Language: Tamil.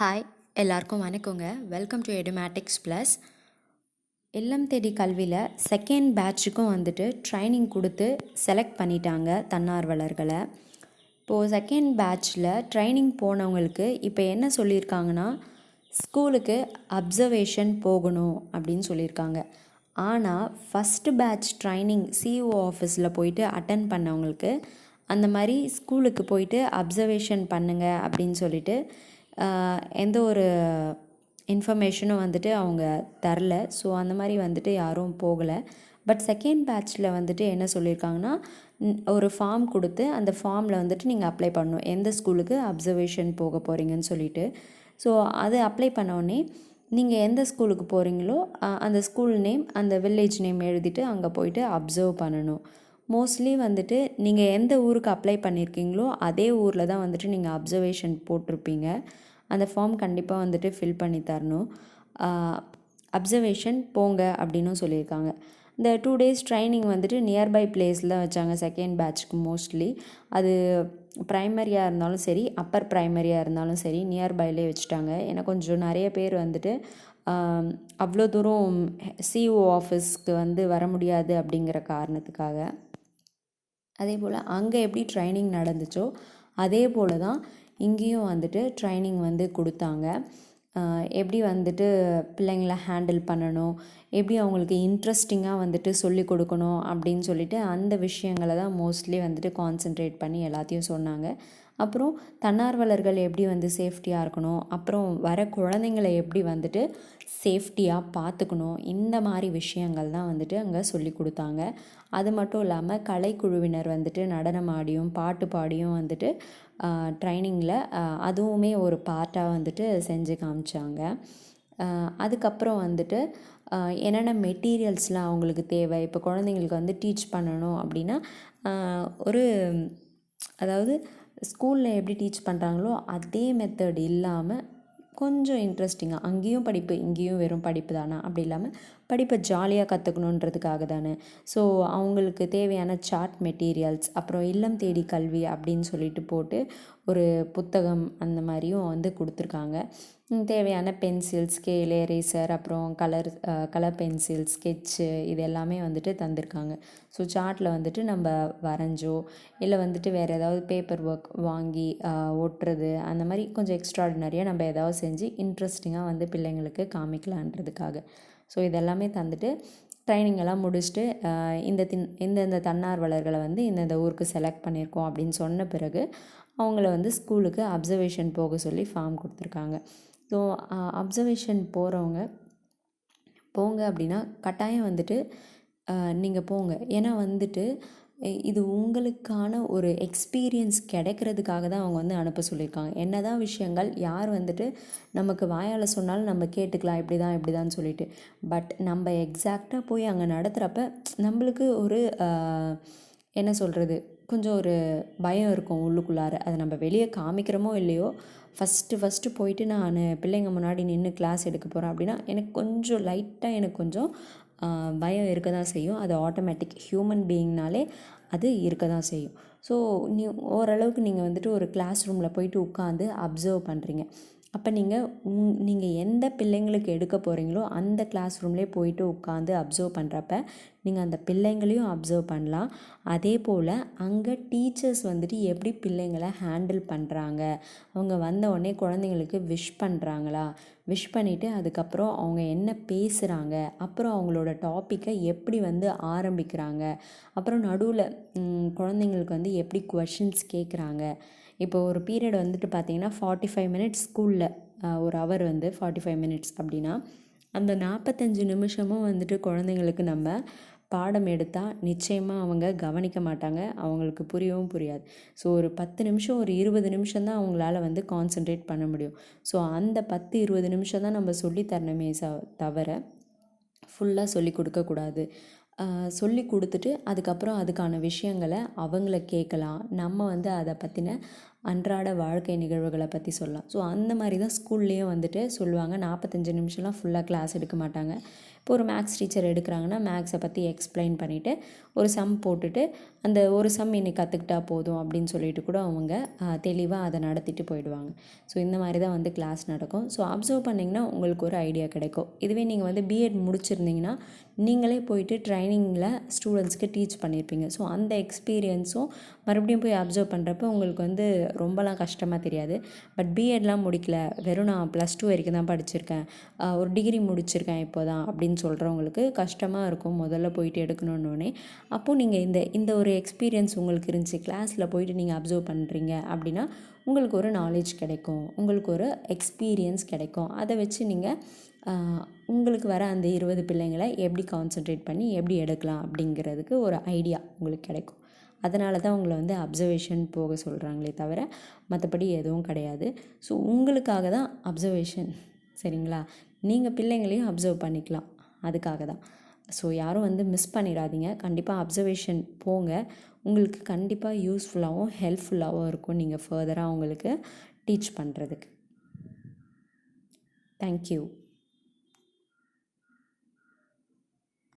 ஹாய் எல்லாருக்கும் வணக்கங்க. வெல்கம் டு எடுமேட்டிக்ஸ் ப்ளஸ் இல்லம் தேடி கல்வியில் செகண்ட் பேட்சுக்கும் வந்துட்டு ட்ரைனிங் கொடுத்து செலக்ட் பண்ணிட்டாங்க தன்னார்வலர்களை. இப்போது செகண்ட் பேட்ச்சில் ட்ரைனிங் போனவங்களுக்கு இப்போ என்ன சொல்லியிருக்காங்கன்னா ஸ்கூலுக்கு அப்சர்வேஷன் போகணும் அப்படின்னு சொல்லியிருக்காங்க. ஆனால் ஃபஸ்ட்டு பேட்ச் ட்ரைனிங் சிஇஓ ஆஃபீஸில் போயிட்டு அட்டன் பண்ணவங்களுக்கு அந்த மாதிரி ஸ்கூலுக்கு போயிட்டு அப்சர்வேஷன் பண்ணுங்கள் அப்படின்னு சொல்லிட்டு எந்த ஒரு இன்ஃபர்மேஷனும் வந்துட்டு அவங்க தரல. ஸோ அந்த மாதிரி வந்துட்டு யாரும் போகலை. பட் செகண்ட் பேட்ச்சில் வந்துட்டு என்ன சொல்லியிருக்காங்கன்னா ஒரு ஃபார்ம் கொடுத்து அந்த ஃபார்மில் வந்துட்டு நீங்கள் அப்ளை பண்ணணும். எந்த ஸ்கூலுக்கு அப்சர்வேஷன் போக போகிறீங்கன்னு சொல்லிட்டு. ஸோ அது அப்ளை பண்ணோடனே நீங்கள் எந்த ஸ்கூலுக்கு போகிறீங்களோ அந்த ஸ்கூல் நேம் அந்த வில்லேஜ் நேம் எழுதிட்டு அங்கே போயிட்டு அப்சர்வ் பண்ணணும். மோஸ்ட்லி வந்துட்டு நீங்கள் எந்த ஊருக்கு அப்ளை பண்ணியிருக்கீங்களோ அதே ஊரில் தான் வந்துட்டு நீங்கள் அப்சர்வேஷன் போட்டிருப்பீங்க. அந்த ஃபார்ம் கண்டிப்பாக வந்துட்டு ஃபில் பண்ணி தரணும். அப்சர்வேஷன் போங்க அப்படின்னும் சொல்லியிருக்காங்க. இந்த டூ டேஸ் ட்ரைனிங் வந்துட்டு நியர்பை பிளேஸில் வச்சாங்க செகண்ட் பேட்ச்க்கு மோஸ்ட்லி அது ப்ரைமரியாக இருந்தாலும் சரி அப்பர் ப்ரைமரியாக இருந்தாலும் சரி நியர்பைலே வச்சுட்டாங்க. ஏன்னா கொஞ்சம் நிறைய பேர் வந்துட்டு அவ்வளோ தூரம் சிஓ ஆஃபீஸ்க்கு வந்து வர முடியாது அப்படிங்கிற காரணத்துக்காக. அதே போல் அங்கே எப்படி ட்ரைனிங் நடந்துச்சோ அதே போல் தான் இங்கேயும் வந்துட்டு ட்ரைனிங் வந்து கொடுத்தாங்க. எப்படி வந்துட்டு பிள்ளைங்கள ஹேண்டில் பண்ணணும் எப்படி அவங்களுக்கு இன்ட்ரெஸ்டிங்காக வந்துட்டு சொல்லி கொடுக்கணும் அப்படின்னு சொல்லிட்டு அந்த விஷயங்களை தான் மோஸ்ட்லி வந்துட்டு கான்சென்ட்ரேட் பண்ணி எல்லாத்தையும் சொன்னாங்க. அப்புறம் தன்னார்வலர்கள் எப்படி வந்து சேஃப்டியாக இருக்கணும்? அப்புறம் வர குழந்தைங்களை எப்படி வந்துட்டு சேஃப்டியாக பார்த்துக்கணும் இந்த மாதிரி விஷயங்கள் தான் வந்துட்டு அங்கே சொல்லி கொடுத்தாங்க. அது மட்டும் இல்லாமல் கலைக்குழுவினர் வந்துட்டு நடனம் ஆடியும் பாட்டு பாடியும் வந்துட்டு ட்ரைனிங்கில் அதுவுமே ஒரு பார்ட்டாக வந்துட்டு செஞ்சு காமிச்சாங்க. அதுக்கப்புறம் வந்துட்டு என்னென்ன மெட்டீரியல்ஸ்லாம் அவங்களுக்கு தேவை? இப்போ குழந்தைங்களுக்கு வந்து டீச் பண்ணணும் அப்படின்னா ஒரு அதாவது ஸ்கூலில் எப்படி டீச் பண்ணுறாங்களோ அதே மெத்தட் இல்லாமல் கொஞ்சம் இன்ட்ரெஸ்டிங்காக அங்கேயும் படிப்பு இங்கேயும் வெறும் படிப்பு தானா? அப்படி இல்லாமல் படிப்பை ஜாலியாக கற்றுக்கணுன்றதுக்காக தானே. ஸோ அவங்களுக்கு தேவையான சார்ட் மெட்டீரியல்ஸ் அப்புறம் இல்லம் தேடி கல்வி அப்படின்னு சொல்லிட்டு போட்டு ஒரு புத்தகம் அந்த மாதிரியும் வந்து கொடுத்துருக்காங்க. தேவையான பென்சில் ஸ்கேல் எரேசர் அப்புறம் கலர் கலர் பென்சில் ஸ்கெட்சு இது எல்லாமே வந்துட்டு தந்திருக்காங்க. ஸோ சார்ட்டில் வந்துட்டு நம்ம வரைஞ்சோ இல்லை வந்துட்டு வேறு ஏதாவது பேப்பர் ஒர்க் வாங்கி ஒட்டுறது அந்த மாதிரி கொஞ்சம் எக்ஸ்ட்ராடினரியாக நம்ம ஏதாவது செஞ்சு இன்ட்ரெஸ்டிங்காக வந்து பிள்ளைங்களுக்கு காமிக்கலான்றதுக்காக. ஸோ இதெல்லாமே தந்துட்டு ட்ரைனிங் எல்லாம் முடிச்சுட்டு இந்த தின் இந்தந்த தன்னார்வலர்களை வந்து இந்தந்த ஊருக்கு செலக்ட் பண்ணியிருக்கோம் அப்படின்னு சொன்ன பிறகு அவங்கள வந்து ஸ்கூலுக்கு அப்சர்வேஷன் போக சொல்லி ஃபார்ம் கொடுத்துருக்காங்க. ஸோ அப்சர்வேஷன் போகிறவங்க போங்க அப்படின்னா கட்டாயம் வந்துட்டு நீங்கள் போங்க. ஏன்னா வந்துட்டு இது உங்களுக்கான ஒரு எக்ஸ்பீரியன்ஸ் கிடைக்கிறதுக்காக தான் அவங்க வந்து அனுப்ப சொல்லியிருக்காங்க. என்னதான் விஷயங்கள் யார் வந்துட்டு நமக்கு வாயால் சொன்னாலும் நம்ம கேட்டுக்கலாம் இப்படி தான் இப்படி தான் சொல்லிட்டு. பட் நம்ம எக்ஸாக்டாக போய் அங்கே நடத்துகிறப்ப நம்மளுக்கு ஒரு என்ன சொல்கிறது கொஞ்சம் ஒரு பயம் இருக்கும் உள்ளுக்குள்ளார. அதை நம்ம வெளியே காமிக்கிறோமோ இல்லையோ ஃபஸ்ட்டு ஃபஸ்ட்டு போயிட்டு நான் பிள்ளைங்க முன்னாடி நின்று கிளாஸ் எடுக்க போகிறேன் அப்படின்னா எனக்கு கொஞ்சம் லைட்டாக எனக்கு கொஞ்சம் பயம் இருக்க தான் செய்யும். அது ஆட்டோமேட்டிக் ஹியூமன் பீயிங்னாலே அது இருக்க தான் செய்யும். ஸோ நீ ஓரளவுக்கு நீங்கள் வந்துட்டு ஒரு கிளாஸ் ரூமில் போயிட்டு உட்காந்து அப்சர்வ் பண்ணுறீங்க அப்போ நீங்கள் உங் நீங்கள் எந்த பிள்ளைங்களுக்கு எடுக்க போகிறீங்களோ அந்த கிளாஸ் ரூம்லேயே போயிட்டு உட்காந்து அப்சர்வ் பண்ணுறப்ப நீங்கள் அந்த பிள்ளைங்களையும் அப்சர்வ் பண்ணலாம். அதே போல் அங்கே டீச்சர்ஸ் வந்துட்டு எப்படி பிள்ளைங்களை ஹேண்டில் பண்ணுறாங்க அவங்க வந்த உடனே குழந்தைங்களுக்கு விஷ் பண்ணுறாங்களா விஷ் பண்ணிவிட்டு அதுக்கப்புறம் அவங்க என்ன பேசுகிறாங்க அப்புறம் அவங்களோட டாப்பிக்கை எப்படி வந்து ஆரம்பிக்கிறாங்க? அப்புறம் நடுவில் குழந்தைங்களுக்கு வந்து எப்படி கொஷின்ஸ் கேட்குறாங்க இப்போ ஒரு பீரியட் வந்துட்டு பார்த்தீங்கன்னா ஃபார்ட்டி ஃபைவ் மினிட்ஸ் ஸ்கூலில் ஒரு ஹவர் வந்து ஃபார்ட்டி ஃபைவ் மினிட்ஸ் அப்படின்னா அந்த நாற்பத்தஞ்சு நிமிஷமும் வந்துட்டு குழந்தைங்களுக்கு நம்ம பாடம் எடுத்தால் நிச்சயமாக அவங்க கவனிக்க மாட்டாங்க அவங்களுக்கு புரியவும் புரியாது. ஸோ ஒரு பத்து நிமிஷம் ஒரு இருபது நிமிஷம் தான் அவங்களால வந்து கான்சென்ட்ரேட் பண்ண முடியும். ஸோ அந்த பத்து இருபது நிமிஷம் தான் நம்ம சொல்லித்தரணுமே ச தவிர ஃபுல்லாக சொல்லி கொடுக்கக்கூடாது சொல்லி கொடுத்துட்டு அதுக்கப்புறம் அதுக்கான விஷயங்களை அவங்கள கேட்கலாம். நம்ம வந்து அதை பற்றின அன்றாட வாழ்க்கை நிகழ்வுகளை பற்றி சொல்லலாம். ஸோ அந்த மாதிரி தான் ஸ்கூல்லேயும் வந்துட்டு சொல்லுவாங்க. நாற்பத்தஞ்சு நிமிஷம்லாம் ஃபுல்லாக கிளாஸ் எடுக்க மாட்டாங்க. இப்போ ஒரு மேக்ஸ் டீச்சர் எடுக்கிறாங்கன்னா மேக்ஸை பற்றி எக்ஸ்பிளைன் பண்ணிவிட்டு ஒரு சம் போட்டுட்டு அந்த ஒரு சம் இன்னைக்கு கற்றுக்கிட்டா போதும் அப்படின்னு சொல்லிட்டு கூட அவங்க தெளிவாக அதை நடத்திட்டு போயிடுவாங்க. ஸோ இந்த மாதிரி தான் வந்து கிளாஸ் நடக்கும். ஸோ அப்சர்வ் பண்ணிங்கன்னா உங்களுக்கு ஒரு ஐடியா கிடைக்கும். இதுவே நீங்கள் வந்து பிஎட் முடிச்சிருந்தீங்கன்னா நீங்களே போயிட்டு ட்ரைனிங்கில் ஸ்டூடெண்ட்ஸ்க்கு டீச் பண்ணியிருப்பீங்க ஸோ அந்த எக்ஸ்பீரியன்ஸும் மறுபடியும் போய் அப்சர்வ் பண்ணுறப்ப உங்களுக்கு வந்து ரொம்பலாம் கஷ்டமாக தெரியாது. பட் பிஎட்லாம் முடிக்கல. வெறும் நான் ப்ளஸ் டூ வரைக்கும் தான் படிச்சிருக்கேன். ஒரு டிகிரி முடிச்சிருக்கேன் இப்போ தான் அப்படின்னு சொல்கிறவங்களுக்கு கஷ்டமாக இருக்கும் முதல்ல போயிட்டு எடுக்கணுன்னொடனே அப்போது நீங்கள் இந்த இந்த ஒரு எக்ஸ்பீரியன்ஸ் உங்களுக்கு இருந்துச்சு. கிளாஸில் போயிட்டு நீங்கள் அப்சர்வ் பண்ணுறீங்க அப்படின்னா உங்களுக்கு ஒரு நாலேஜ் கிடைக்கும். உங்களுக்கு ஒரு எக்ஸ்பீரியன்ஸ் கிடைக்கும். அதை வச்சு நீங்கள் உங்களுக்கு வர அந்த இருபது பிள்ளைங்களை எப்படி கான்சென்ட்ரேட் பண்ணி எப்படி எடுக்கலாம் அப்படிங்கிறதுக்கு ஒரு ஐடியா உங்களுக்கு கிடைக்கும். அதனால தான் உங்களை வந்து அப்சர்வேஷன் போக சொல்கிறாங்களே தவிர மற்றபடி எதுவும் கிடையாது. ஸோ உங்களுக்காக தான் அப்சர்வேஷன் சரிங்களா? நீங்கள் பிள்ளைங்களையும் அப்சர்வ் பண்ணிக்கலாம். அதுக்காக தான். ஸோ யாரும் வந்து மிஸ் பண்ணிடாதீங்க. கண்டிப்பாக அப்சர்வேஷன் போங்க. உங்களுக்கு கண்டிப்பாக யூஸ்ஃபுல்லாகவும் ஹெல்ப்ஃபுல்லாகவும் இருக்கும் நீங்கள் ஃபர்தராக உங்களுக்கு டீச் பண்ணுறதுக்கு தேங்க்யூ